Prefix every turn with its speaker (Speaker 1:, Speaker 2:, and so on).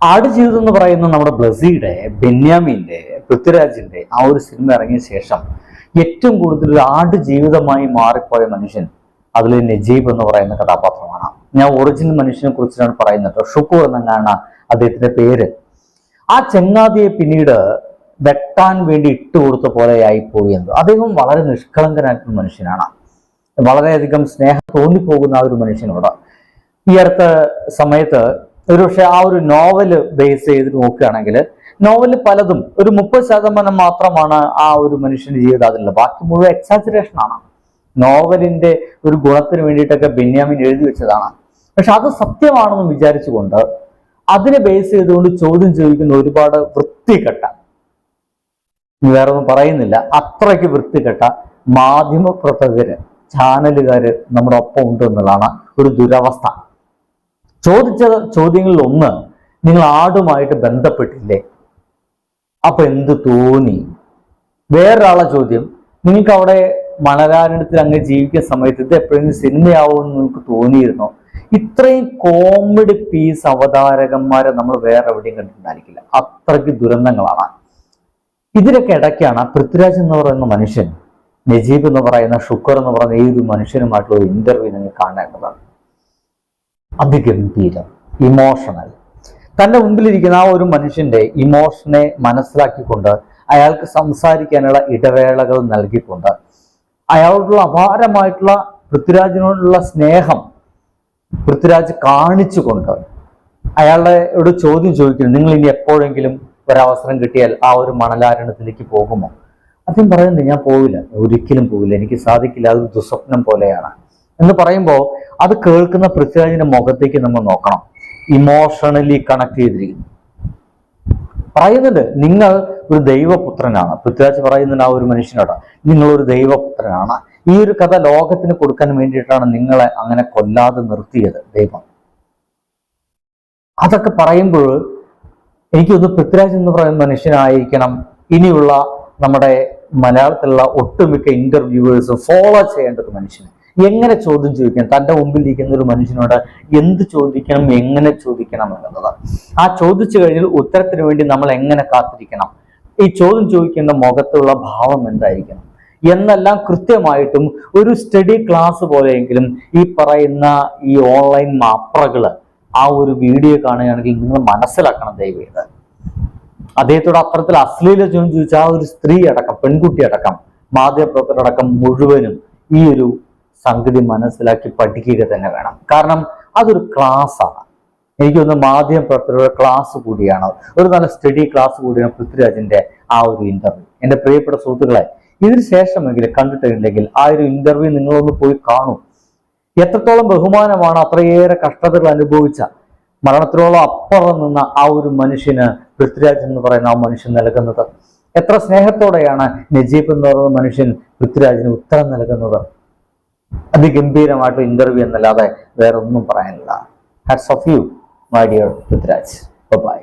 Speaker 1: ആടുജീവിതം എന്ന് പറയുന്ന നമ്മുടെ ബ്ലസിയുടെ ബെന്യാമിന്റെ പൃഥ്വിരാജിന്റെ ആ ഒരു സിനിമ ഇറങ്ങിയ ശേഷം ഏറ്റവും കൂടുതൽ ഒരു ആടുജീവിതമായി മാറിപ്പോയ മനുഷ്യൻ അതിൽ നജീബ് എന്ന് പറയുന്ന കഥാപാത്രമാണ്. ഞാൻ ഒറിജിനൽ മനുഷ്യനെ കുറിച്ചാണ് പറയുന്നത് ഷുക്കൂർ എന്നാണ് അദ്ദേഹത്തിന്റെ പേര്. ആ ചെങ്ങാതിയെ പിന്നീട് വെട്ടാൻ വേണ്ടി ഇട്ടുകൊടുത്ത പോലെയായി പോയി എന്ന്. അദ്ദേഹം വളരെ നിഷ്കളങ്കനായിട്ടുള്ള മനുഷ്യനാണ്. വളരെയധികം സ്നേഹം തോന്നിപ്പോകുന്ന ആ ഒരു മനുഷ്യനോട്. ഈ അടുത്ത സമയത്ത് ഒരുപക്ഷെ ആ ഒരു നോവൽ ബേസ് ചെയ്ത് നോക്കുകയാണെങ്കിൽ നോവൽ പലതും ഒരു മുപ്പത് ശതമാനം മാത്രമാണ് ആ ഒരു മനുഷ്യന്റെ ജീവിതം ബാക്കി മുഴുവൻ എക്സാജറേഷൻ ആണ്. നോവലിന്റെ ഒരു ഗുണത്തിന് വേണ്ടിയിട്ടൊക്കെ ബെന്യാമിൻ എഴുതി വെച്ചതാണ്. പക്ഷെ അത് സത്യമാണെന്ന് വിചാരിച്ചുകൊണ്ട് അതിനെ ബേസ് ചെയ്തുകൊണ്ട് ചോദ്യം ചോദിക്കുന്ന ഒരുപാട് വൃത്തികെട്ട വേറെ ഒന്നും പറയുന്നില്ല അത്രയ്ക്ക് വൃത്തികെട്ട മാധ്യമ പ്രവർത്തകര് ചാനലുകാര് നമ്മുടെ ഒപ്പം ഉണ്ട് എന്നുള്ളതാണ് ഒരു ദുരവസ്ഥ. ചോദിച്ച ചോദ്യങ്ങളിൽ ഒന്ന് നിങ്ങൾ ആടുമായിട്ട് ബന്ധപ്പെട്ടില്ലേ? അപ്പൊ എന്ത് തോന്നി? വേറൊരാളെ ചോദ്യം നിങ്ങൾക്ക് അവിടെ മണരാരണത്തിൽ അങ്ങ് ജീവിക്കുന്ന സമയത്ത് ഇത് എപ്പോഴെങ്കിലും സിനിമയാവുമെന്ന് നിങ്ങൾക്ക് തോന്നിയിരുന്നോ? ഇത്രയും കോമഡി പീസ് അവതാരകന്മാരെ നമ്മൾ വേറെ എവിടെയും കണ്ടിട്ടുണ്ടായിരിക്കില്ല. അത്രയ്ക്ക് ദുരന്തങ്ങളാണ്. ഇതിനൊക്കെ ഇടയ്ക്കാണ് പൃഥ്വിരാജ് എന്ന് പറയുന്ന മനുഷ്യൻ നജീബ് എന്ന് പറയുന്ന ഷുക്കർ എന്ന് പറയുന്ന ഏത് മനുഷ്യനുമായിട്ടുള്ള ഒരു ഇന്റർവ്യൂ നിങ്ങൾ കാണേണ്ടതാണ്. അതിഗംഭീരം ഇമോഷണൽ തന്റെ മുമ്പിലിരിക്കുന്ന ആ ഒരു മനുഷ്യന്റെ ഇമോഷനെ മനസ്സിലാക്കിക്കൊണ്ട് അയാൾക്ക് സംസാരിക്കാനുള്ള ഇടവേളകൾ നൽകിക്കൊണ്ട് അയാളോടുള്ള അപാരമായിട്ടുള്ള പൃഥ്വിരാജിനോടുള്ള സ്നേഹം പൃഥ്വിരാജ് കാണിച്ചുകൊണ്ട് അയാളുടെ ചോദ്യം ചോദിക്കുന്നു നിങ്ങൾ ഇനി എപ്പോഴെങ്കിലും ഒരവസരം കിട്ടിയാൽ ആ ഒരു മണലാരണത്തിലേക്ക് പോകുമോ? അദ്ദേഹം പറയുന്നത് ഞാൻ പോവില്ല ഒരിക്കലും പോവില്ല എനിക്ക് സാധിക്കില്ല അതൊരു ദുസ്വപ്നം പോലെയാണ്. എന്ന് പറയുമ്പോൾ അത് കേൾക്കുന്ന പൃഥ്വിരാജിന്റെ മുഖത്തേക്ക് നമ്മൾ നോക്കണം. ഇമോഷണലി കണക്ട് ചെയ്തിരിക്കുന്നു. പറയുന്നുണ്ട് നിങ്ങൾ ഒരു ദൈവപുത്രനാണ്. പൃഥ്വിരാജ് പറയുന്നുണ്ട് ആ ഒരു മനുഷ്യനോട് നിങ്ങൾ ഒരു ദൈവപുത്രനാണ്. ഈ ഒരു കഥ ലോകത്തിന് കൊടുക്കാൻ വേണ്ടിയിട്ടാണ് നിങ്ങളെ അങ്ങനെ കൊല്ലാതെ നിർത്തിയത് ദൈവം. അതൊക്കെ പറയുമ്പോൾ എനിക്കൊന്ന് പൃഥ്വിരാജ് എന്ന് പറയുന്ന മനുഷ്യനായിരിക്കണം. ഇനിയുള്ള നമ്മുടെ മലയാളത്തിലുള്ള ഒട്ടുമിക്ക ഇന്റർവ്യൂവേഴ്സും ഫോളോ ചെയ്യേണ്ട ഒരു മനുഷ്യന് എങ്ങനെ ചോദ്യം ചോദിക്കണം? തന്റെ മുമ്പിൽ ഇരിക്കുന്ന ഒരു മനുഷ്യനോട് എന്ത് ചോദിക്കണം എങ്ങനെ ചോദിക്കണം എന്നുള്ളത്. ആ ചോദിച്ചു കഴിഞ്ഞാൽ ഉത്തരത്തിന് വേണ്ടി നമ്മൾ എങ്ങനെ കാത്തിരിക്കണം? ഈ ചോദ്യം ചോദിക്കേണ്ട മുഖത്തുള്ള ഭാവം എന്തായിരിക്കണം? എന്നെല്ലാം കൃത്യമായിട്ടും ഒരു സ്റ്റഡി ക്ലാസ് പോലെയെങ്കിലും ഈ പറയുന്ന ഈ ഓൺലൈൻ മാപ്രകൾ ആ ഒരു വീഡിയോ കാണുകയാണെങ്കിൽ നിങ്ങൾ മനസ്സിലാക്കണം ദയവേത്. അദ്ദേഹത്തോട് അത്തരത്തിൽ അശ്ലീല ചോദ്യം ചോദിച്ച ആ ഒരു സ്ത്രീ അടക്കം പെൺകുട്ടി അടക്കം മാധ്യമപ്രവർത്തകരടക്കം മുഴുവനും ഈ ഒരു സംഗതി മനസ്സിലാക്കി പഠിക്കുക തന്നെ വേണം. കാരണം അതൊരു ക്ലാസ് ആണ്. എനിക്ക് തോന്നുന്നു മാധ്യമ പ്രവർത്തകരുടെ ക്ലാസ് കൂടിയാണ്. ഒരു നല്ല സ്റ്റഡി ക്ലാസ് കൂടിയാണ് പൃഥ്വിരാജിന്റെ ആ ഒരു ഇന്റർവ്യൂ എന്റെ പ്രിയപ്പെട്ട സുഹൃത്തുക്കളെ ഇതിന് ശേഷമെങ്കിലും കണ്ടിട്ടില്ലെങ്കിൽ ആ ഒരു ഇന്റർവ്യൂ നിങ്ങളൊന്ന് പോയി കാണൂ. എത്രത്തോളം ബഹുമാനമാണ് അത്രയേറെ കഷ്ടതകൾ അനുഭവിച്ച മരണത്തിനോളം അപ്പുറം നിന്ന ആ ഒരു മനുഷ്യന് പൃഥ്വിരാജ് എന്ന് പറയുന്ന ആ മനുഷ്യൻ നൽകുന്നത്. എത്ര സ്നേഹത്തോടെയാണ് നജീബ് എന്ന് പറയുന്ന മനുഷ്യൻ പൃഥ്വിരാജിന് ഉത്തരം നൽകുന്നത്. അതിഗംഭീരമായിട്ടുള്ള ഇന്റർവ്യൂ എന്നല്ലാതെ വേറെ ഒന്നും പറയാനില്ല hats off you my dear Prithviraj. Bye